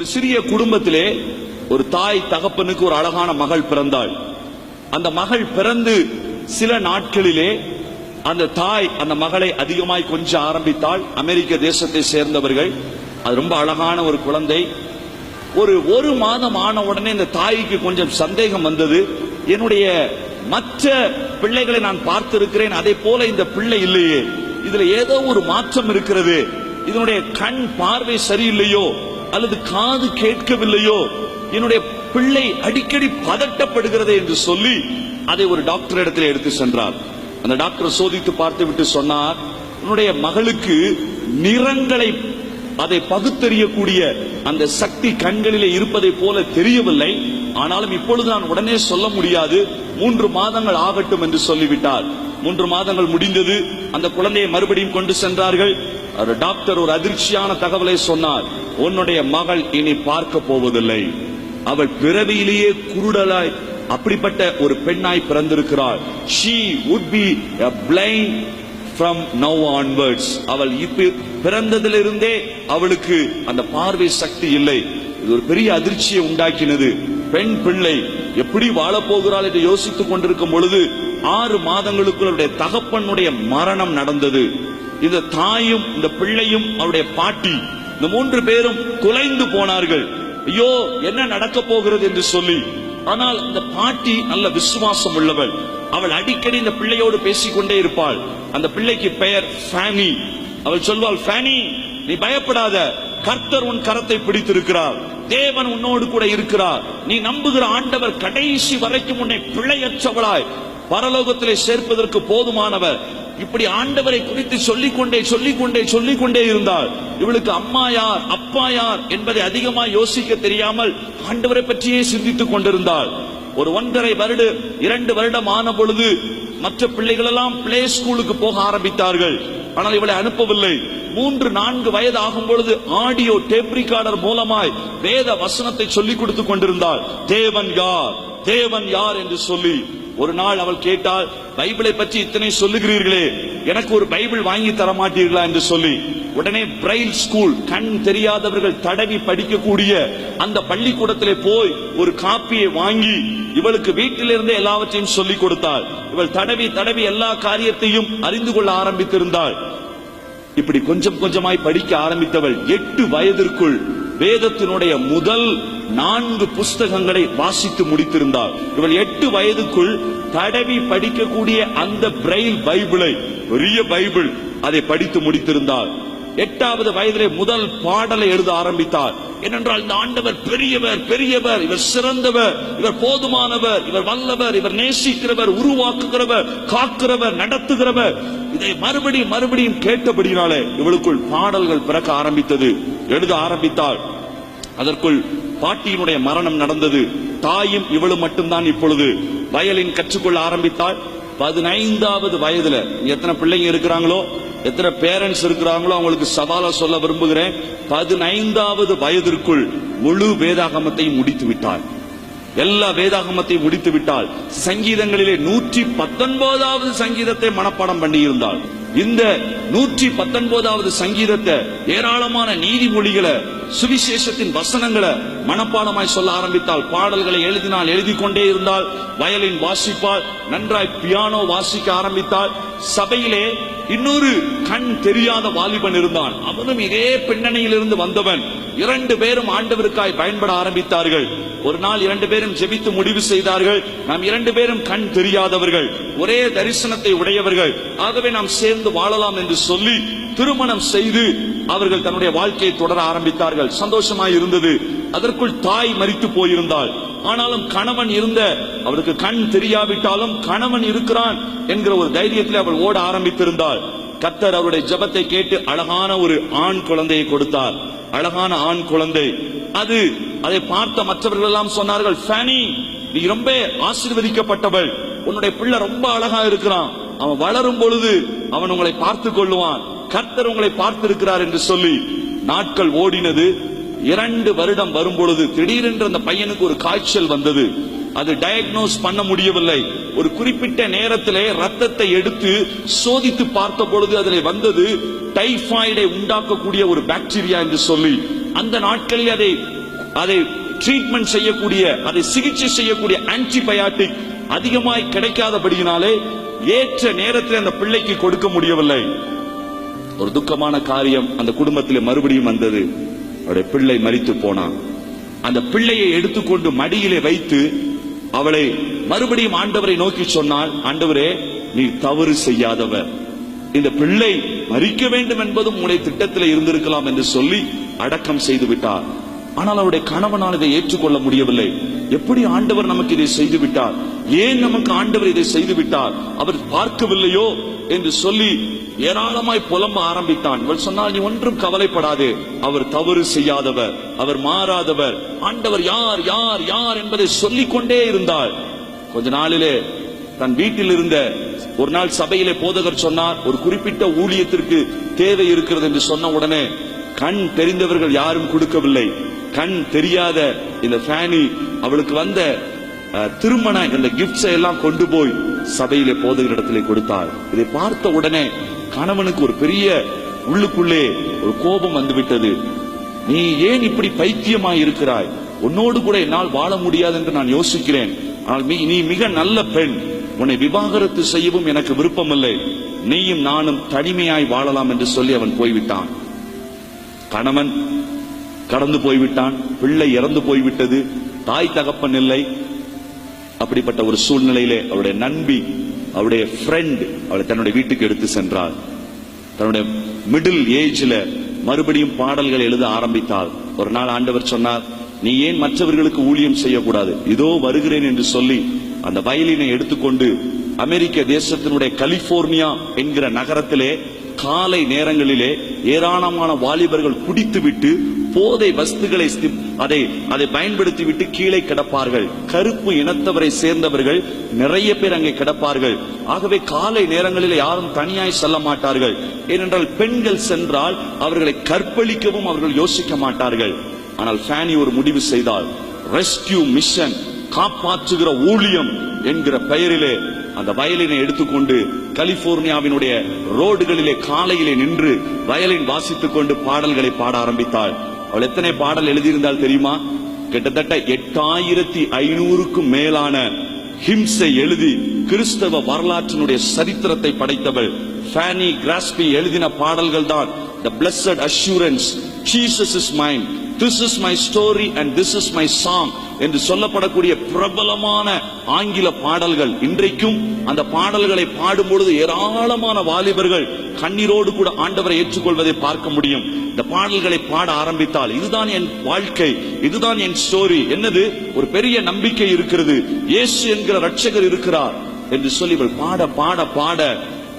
ஒரு சிறிய குடும்பத்திலே ஒரு தாய் தகப்பனுக்கு ஒரு அழகான மகள் பிறந்தாள். அந்த மகள் பிறந்து சில நாட்களிலே அந்த தாய் அந்த மகளை அதிகமாய் கொஞ்சம் ஆரம்பித்தாள். அமெரிக்க தேசத்தை சேர்ந்தவர்கள். அது ரொம்ப அழகான ஒரு குழந்தை. ஒரு ஒரு மாதம் ஆன உடனே இந்த தாய்க்கு கொஞ்சம் சந்தேகம் வந்தது. என்னுடைய மற்ற பிள்ளைகளை நான் பார்த்திருக்கிறேன். அதே போல இந்த பிள்ளை இல்லையே. இதுல ஏதோ ஒரு மாற்றம் இருக்கிறது. இதனுடைய கண் பார்வை சரியில்லையோ? அல்லது காது கேட்கவில்லையோ? என்னுடைய பிள்ளை அடிக்கடி பதட்டப்படுகிறதே என்று சொல்லி அதை ஒரு டாக்டர் இடத்தில் எடுத்து சென்றார். அந்த டாக்டர் சோதித்து பார்த்து விட்டு சொன்னார் உன்னுடைய மகளுக்கு நிறங்களை அதை பகுத்தறியக்கூடிய அந்த சக்தி கண்களிலே இருப்பதை போல தெரியவில்லை. ஆனாலும் இப்பொழுது நான் உடனே சொல்ல முடியாது. மூன்று மாதங்கள் ஆகட்டும் என்று சொல்லிவிட்டார். மூன்று மாதங்கள் முடிந்தது. அந்த குழந்தையை மறுபடியும் கொண்டு சென்றார்கள். ஒரு டாக்டர் ஒரு அதிர்ச்சியான தகவலை சொன்னார். உன்னுடைய மகள் இனி பார்க்க போவதில்லை. அவள் பிறவியிலேயே குருடலாய் அப்படிப்பட்ட ஒரு பெண்ணாய் பிறந்திருக்கிறாள். She would be blind from now onwards அவள் இப்போ பிறந்ததிலிருந்தே அவளுக்கு அந்த பார்வை சக்தி இல்லை. இது ஒரு பெரிய அதிர்ச்சியை உண்டாக்கினது. பெண் பிள்ளை எப்படி வாழப்போகிறாள் என்று யோசித்துக் கொண்டிருக்கும் பொழுது ஆறு மாதங்களுக்குள் அவருடைய தகப்பனுடைய மரணம் நடந்தது. இந்த தாயும் இந்த பிள்ளையும் அவருடைய பாட்டி இந்த மூன்று பேரும் குலைந்து போனார்கள். ஐயோ என்ன நடக்க போகிறது என்று சொல்லி. ஆனால் இந்த பாட்டி நல்ல விசுவாசம் உள்ளவள். அவள் அடிக்கடி இந்த பிள்ளையோடு பேசிக்கொண்டே இருப்பாள். அந்த பிள்ளைக்கு பெயர் ஃபேனி அவள் சொல்வாள் ஃபேனி நீ பயப்படாத. கர்த்தர் உன் கரத்தை பிடித்திருக்கிறார். தேவன் உன்னோடு கூட இருக்கிறார். நீ நம்புகிற ஆண்டவர் கடைசி வரைக்கும் உன்னை பிழையற்றவளாய். பரலோகத்திலே சேர்ப்பதற்கு போதுமானவர். இப்படி ஆண்டவரை குறித்து சொல்லிக்கொண்டே சொல்லிக்கொண்டே சொல்லிக்கொண்டே இருந்தால் இவளுக்கு அம்மா யார் அப்பா யார் என்பதை அதிகமா யோசிக்க தெரியாமல் ஆண்டவரை பற்றியே சிந்தித்துக் கொண்டிருந்தாள். ஒரு ஒன்றரை வருட இரண்டு வருடம் ஆன பொழுது மற்ற பிள்ளைகள் எல்லாம் பிளே ஸ்கூலுக்கு போக ஆரம்பித்தார்கள். ஆனால் இவளை அனுப்பவில்லை. மூன்று நான்கு வயது ஆகும் பொழுது ஆடியோ டேப் ரிகார்டர் மூலமாய் வேத வசனத்தை சொல்லிக் கொடுத்துக் கொண்டிருந்தாள். தேவன் யார்? தேவன் யார் என்று சொல்லி ஒரு நாள் அவள் கேட்டால் பைபிளை பற்றி இத்தனை சொல்லுகிறீர்களே எனக்கு ஒரு பைபிள் வாங்கி தர மாட்டீர்களா என்று சொல்லி. உடனே பிரைல் ஸ்கூல் கண் தெரியாதவர்கள் தடவி படிக்கக்கூடிய அந்த பள்ளிக்கூடத்திலே போய் ஒரு காப்பியை வாங்கி இவளுக்கு வீட்டிலிருந்தே எல்லாவற்றையும் சொல்லிக் கொடுத்தாள். இவள் தடவி தடவி எல்லா காரியத்தையும் அறிந்து கொள்ள ஆரம்பித்திருந்தாள். இப்படி கொஞ்சம் கொஞ்சமாய் படிக்க ஆரம்பித்தவள் எட்டு வயதிற்குள் வேதத்தினுடைய முதல் நான்கு புஸ்தகங்களை வாசித்து முடித்திருந்தாள். இவள் எட்டு வயதுக்குள் தடவி படிக்கக்கூடிய அந்த பிரெயில் பைபிளை பெரிய பைபிள் அதை படித்து முடித்திருந்தாள். எட்டாவது வயதிலே முதல் பாடலை எழுத ஆரம்பித்தார். ஏனென்றால் இந்த ஆண்டவர் பெரியவர் பெரியவர் இவர் சிறந்தவர் இவர் போதுமானவர் இவர் வல்லவர் இவர் நேசிக்கிறவர் உருவாக்குகிறவர் காக்கிறவர் நடத்துகிறவர். இதை மறுபடியும் மறுபடியும் கேட்டபடினாலே இவளுக்குள் பாடல்கள் பிறக்க ஆரம்பித்தது. எழுத ஆரம்பித்தாள். அதற்குள் பாட்டியினுடைய மரணம் நடந்தது. தாயும் இவளும் மட்டும்தான் இப்பொழுது வயலின் கற்றுக்கொள்ள ஆரம்பித்தாள். பதினைந்தாவது வயதுல எத்தனை பிள்ளைங்க இருக்கிறாங்களோ எத்தனை பேரண்ட்ஸ் இருக்கிறாங்களோ அவங்களுக்கு சவாலா சொல்ல விரும்புகிறேன். பதினைந்தாவது வயதிற்குள் முழு வேதாகமத்தையும் முடித்து விட்டார். எல்லா வேதாகமத்தையும் முடித்து விட்டால் சங்கீதங்களிலே நூற்றி பத்தொன்பதாவது சங்கீதத்தை மனப்பாடம் பண்ணியிருந்தாள் இந்த நூற்றி பத்தொன்பதாவது சங்கீதத்தை ஏராளமான நீதிமொழிகளை சுவிசேஷத்தின் வசனங்களை மனப்பாடமாய் சொல்ல ஆரம்பித்தால் பாடல்களை எழுதினால் எழுதி கொண்டே இருந்தால் வயலின் வாசிப்பால் நன்றாய் பியானோ வாசிக்க ஆரம்பித்தால் சபையிலே இன்னொரு கண் தெரியாத வாலிபன் இருந்தான். அவனும் இதே பின்னணியிலிருந்து வந்தவன். இரண்டு பேரும் ஆண்டவருக்காய் பயன்பட ஆரம்பித்தார்கள். ஒரு நாள் இரண்டு பேரும் ஜெபித்து முடிவு செய்தார்கள். நாம் இரண்டு பேரும் கண் தெரியாதவர்கள் ஒரே தரிசனத்தை உடையவர்கள். ஆகவே நாம் சேர்ந்து வாழலாம் என்று சொல்லி திருமணம் செய்து அவர்கள் தன்னுடைய வாழ்க்கையை தொடர ஆரம்பித்தார்கள். சந்தோஷமாய் இருந்தது. அதற்குள் தாய் மறித்து போயிருந்தாள். ஆனாலும் கணவன் இருந்த அவளுக்கு கண் தெரியாவிட்டாலும் கணவன் இருக்கிறான் என்கிற ஒரு தைரியத்தில் அவள் ஓட ஆரம்பித்திருந்தாள். கத்தர் அவருடைய ஜபத்தை கேட்டு அழகான ஒரு ஆண் குழந்தையை கொடுத்தார். அழகான ஆண் குழந்தை. அது அதை பார்த்த மற்றவர்கள் எல்லாம் சொன்னார்கள் ஃபேனி நீ ரொம்ப ஆசீர்வதிக்கப்பட்டவள். உன்னுடைய பிள்ளை ரொம்ப அழகா இருக்கிறான். அவன் வளரும் பொழுது அவன் உங்களை பார்த்துக் கொள்ளுவான். கர்த்தர் உங்களை பார்த்திருக்கிறார் என்று சொல்லி நாட்கள் ஓடினது. இரண்டு வருடம் வரும் பொழுது திடீரென்று அந்த பையனுக்கு ஒரு காய்ச்சல் வந்தது. அது டயக்னோஸ் பண்ண முடியவில்லை. ஒரு குறிப்பிட்ட நேரத்திலே ரத்தத்தை எடுத்து சோதித்து பார்த்த பொழுது அதில் வந்தது டைஃபாய்டை உண்டாக்கக்கூடிய ஒரு பாக்டீரியா என்று சொல்லி. அந்த நாட்களில் அதை அதை ட்ரீட்மெண்ட் செய்யக்கூடிய அதை சிகிச்சை செய்யக்கூடிய ஆன்டிபயாட்டிக் அதிகமாய் கிடைக்காதபடியினாலே ஏற்ற நேரத்தில் அந்த பிள்ளைக்கு கொடுக்க முடியவில்லை. ஒரு துக்கமான காரியம் அந்த குடும்பத்தில் மறுபடியும் வந்தது. அவருடைய பிள்ளை மறித்து போனான். அந்த பிள்ளையை எடுத்துக்கொண்டு மடியிலே வைத்து அவளை மறுபடியும் ஆண்டவரை நோக்கி சொன்னால் ஆண்டவரே நீ தவறு செய்யாதவர். இந்த பிள்ளை மறிக்க வேண்டும் என்பதும் உன்னுடைய திட்டத்தில் இருந்திருக்கலாம் என்று சொல்லி அடக்கம் செய்து விட்டார் ஆனால் அவருடைய கணவனால் இதை ஏற்றுக்கொள்ள முடியவில்லை. எப்படி ஆண்டவர் நமக்கு இதை செய்து விட்டார் ஏன் நமக்கு ஆண்டவர் இதை செய்து விட்டார் அவர் பார்க்கவில்லையோ? என்று சொல்லி ஏராளமாய் புலம்ப ஆரம்பித்தான். இவள் சொன்னால் நீ ஒன்றும் கவலைப்படாதே. அவர் தவறு செய்யாதவர். அவர் மாறாதவர். ஆண்டவர் யார் யார் யார் என்பதை சொல்லிக் கொண்டே இருந்தாள். கொஞ்ச நாளிலே தன் வீட்டில் இருந்த ஒரு நாள் சபையிலே போதகர் சொன்னார் ஒரு குறிப்பிட்ட ஊழியத்திற்கு தேவை இருக்கிறது என்று சொன்ன உடனே கண் தெரிந்தவர்கள் யாரும் கொடுக்கவில்லை. கண் தெரியாத இந்த ஃபேனி அவளுக்கு வந்த திருமண இந்த கிஃப்ட்ஸ் எல்லாம் கொண்டு போய் சபையிலே இடத்துல கொடுத்தாள். இதை பார்த்த உடனே கணவனுக்கு ஒரு பெரிய உள்ளுக்குள்ளே ஒரு கோபம் வந்துவிட்டது. நீ ஏன் இப்படி பைத்தியமாய் இருக்கிறாய்? உன்னோடு கூட என்னால் வாழ முடியாது என்று நான் யோசிக்கிறேன். ஆனால் நீ மிக நல்ல பெண். உன்னை விவாகரத்து செய்யவும் எனக்கு விருப்பமில்லை. நீயும் நானும் தனிமையாய் வாழலாம் என்று சொல்லி அவன் போய்விட்டான். கணவன் கடந்து போய்விட்டான் பிள்ளை இறந்து போய்விட்டது தாய் தகப்பன் இல்லை. அப்படிப்பட்ட ஒரு சூழ்நிலையிலே அவருடைய நண்பி அவருடைய ஃப்ரெண்ட் அவளை தன்னுடைய வீட்டுக்கு எடுத்து சென்றாள். தன்னுடைய மிடில் ஏஜ்ல மறுபடியும் பாடல்கள் எழுத ஆரம்பித்தாள். ஒரு நாள் ஆண்டவர் சொன்னார் நீ ஏன் மற்றவர்களுக்கு ஊழியம் செய்யக்கூடாது? இதோ வருகிறேன் என்று சொல்லி அந்த வயலினை எடுத்துக்கொண்டு அமெரிக்க தேசத்தினுடைய கலிபோர்னியா என்கிற நகரத்திலே காலை நேரங்களிலே ஏராளமான வாலிபர்கள் குடித்துவிட்டு போதை வஸ்துகளை சி- அதை அதை பயன்படுத்திவிட்டு கீழே கிடப்பார்கள். கருப்பு இனத்தவரை சேர்ந்தவர்கள் நிறைய பேர் அங்கே கிடப்பார்கள். ஆகவே காலை நேரங்களில் யாரும் தனியாய் செல்ல மாட்டார்கள். ஏனென்றால் பெண்கள் சென்றால் அவர்களை கற்பழிக்கவும் அவர்கள் யோசிக்க மாட்டார்கள். ஆனால் ஃபேனி ஒரு முடிவு செய்தால் ரெஸ்கியூ மிஷன் காப்பாற்றுகிற ஊழியம் என்கிற பெயரிலே அந்த வயலினை எடுத்துக்கொண்டு கலிபோர்னியாவினுடைய ரோடுகளிலே காலையிலே நின்று வயலின் வாசித்துக் கொண்டு பாடல்களை பாட ஆரம்பித்தாள் அவள் எத்தனை பாடல் எழுதியிருந்தால் தெரியுமா? கிட்டத்தட்ட எட்டாயிரத்தி ஐநூறுக்கும் மேலான ஹிம்ஸை எழுதி கிறிஸ்தவ வரலாற்றினுடைய சரித்திரத்தை படைத்தவள். ஃபேனி கிராஸ்பி எழுதின பாடல்கள் தான் the blessed assurance Jesus is mine this is my story and this is my song என்று சொல்லப்படக்கூடிய பிரபலமான ஆங்கில பாடல்கள். இன்றைக்கும் அந்த பாடல்களை பாடும் பொழுது ஏராளமான வாலிபர்கள் கண்ணீரோடு கூட ஆண்டவரை ஏற்றுக்கொள்வதை பார்க்க முடியும். இந்த பாடல்களை பாட ஆரம்பித்தால் இதுதான் என் வாழ்க்கை இதுதான் என் ஸ்டோரி என்னது? ஒரு பெரிய நம்பிக்கை இருக்கிறது. இயேசு என்கிற ரட்சகர் இருக்கிறார் என்று சொல்லி இவள் பாட பாட பாட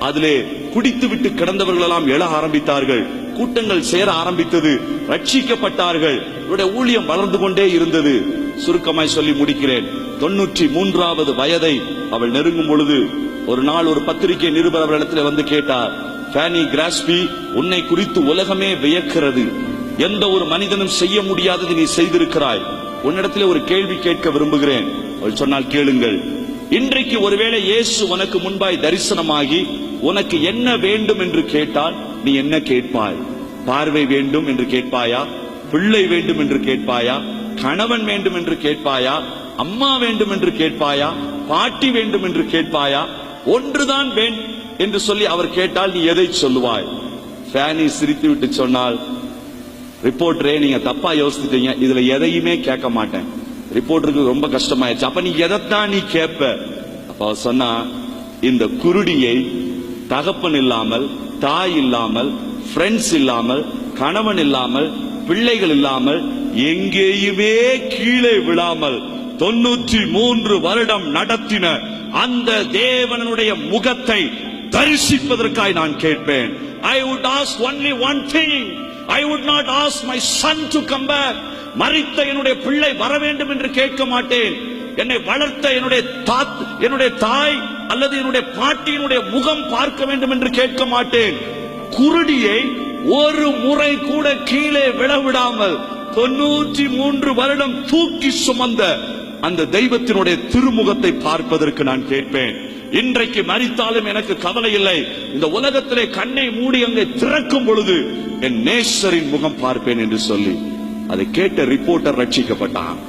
அதிலே குடித்துவிட்டு கிடந்தவர்கள் எல்லாம் எழ ஆரம்பித்தார்கள். கூட்டங்கள் சேர ஆரம்பித்தது. ரட்சிக்கப்பட்டார்கள். இவருடைய ஊழியம் வளர்ந்து கொண்டே இருந்தது. சுருக்கமாய் சொல்லி முடிக்கிறேன். தொன்னூற்றி மூன்றாவது வயதை அவள் நெருங்கும் பொழுது ஒரு நாள் ஒரு பத்திரிகை நிருபர் அவரிடத்தில் வந்து கேட்டார் ஃபேனி கிராஸ்பி உன்னை குறித்து உலகமே வியக்கிறது. எந்த ஒரு மனிதனும் செய்ய முடியாதது நீ செய்திருக்கிறாய். உன்னிடத்திலே ஒரு கேள்வி கேட்க விரும்புகிறேன். அவள் சொன்னால் கேளுங்கள். இன்றைக்கு ஒருவேளை இயேசு உனக்கு முன்பாய் தரிசனமாகி உனக்கு என்ன வேண்டும் என்று கேட்டால் நீ என்ன கேட்பாய்? பார்வை வேண்டும் என்று கேட்பாயா? பிள்ளை வேண்டும் என்று கேட்பாயா? கணவன் வேண்டும் என்று கேட்பாயா? அம்மா வேண்டும் என்று கேட்பாயா? பாட்டி வேண்டும் என்று கேட்பாயா? ஒன்றுதான் வேண்டும் என்று சொல்லி அவர் கேட்டால் நீ எதை சொல்லுவாய்? ஃபேனி சிரித்து விட்டு சொன்னால் ரிப்போர்ட்டரே நீங்க தப்பா யோசிச்சிட்டீங்க இதுல எதையுமே கேட்க மாட்டேன். ரிப்போர்ட்டருக்கு ரொம்ப கஷ்டமாயிருச்சு. அப்ப நீ எதைத்தான் நீ கேட்ப? அப்ப சொன்னா இந்த குருடியை தகப்பன் இல்லாமல் தாய் இல்லாமல் ஃப்ரெண்ட்ஸ் இல்லாமல் கணவன் இல்லாமல் பிள்ளைகள் இல்லாமல் எங்கேயுமே கீழே விழாமல் தொண்ணூற்றி மூன்று வருடம் நடத்தின அந்த தேவனுடைய முகத்தை தரிசிப்பதற்காய் நான் கேட்பேன். I would ask only one thing I would not ask my son to come back மறித்த என்னுடைய பிள்ளை வர வேண்டும் என்று கேட்க மாட்டேன். என்னை வளர்த்த என்னுடைய தாத் என்னுடைய தாய் அல்லது என்னுடைய பாட்டியினுடைய முகம் பார்க்க வேண்டும் என்று கேட்க மாட்டேன். குருடியை ஒரு முறை கூட கீழே விழவிடாமல் தொண்ணூற்றி மூன்று வருடம் தூக்கி சுமந்த அந்த தெய்வத்தினுடைய திருமுகத்தை பார்ப்பதற்கு நான் கேட்பேன். இன்றைக்கு மறித்தாலும் எனக்கு கவலை இல்லை. இந்த உலகத்திலே கண்ணை மூடி அங்கே திறக்கும் பொழுது என் நேசரின் முகம் பார்ப்பேன் என்று சொல்லி அதை கேட்ட ரிப்போர்ட்டர் ரட்சிக்கப்பட்டான்.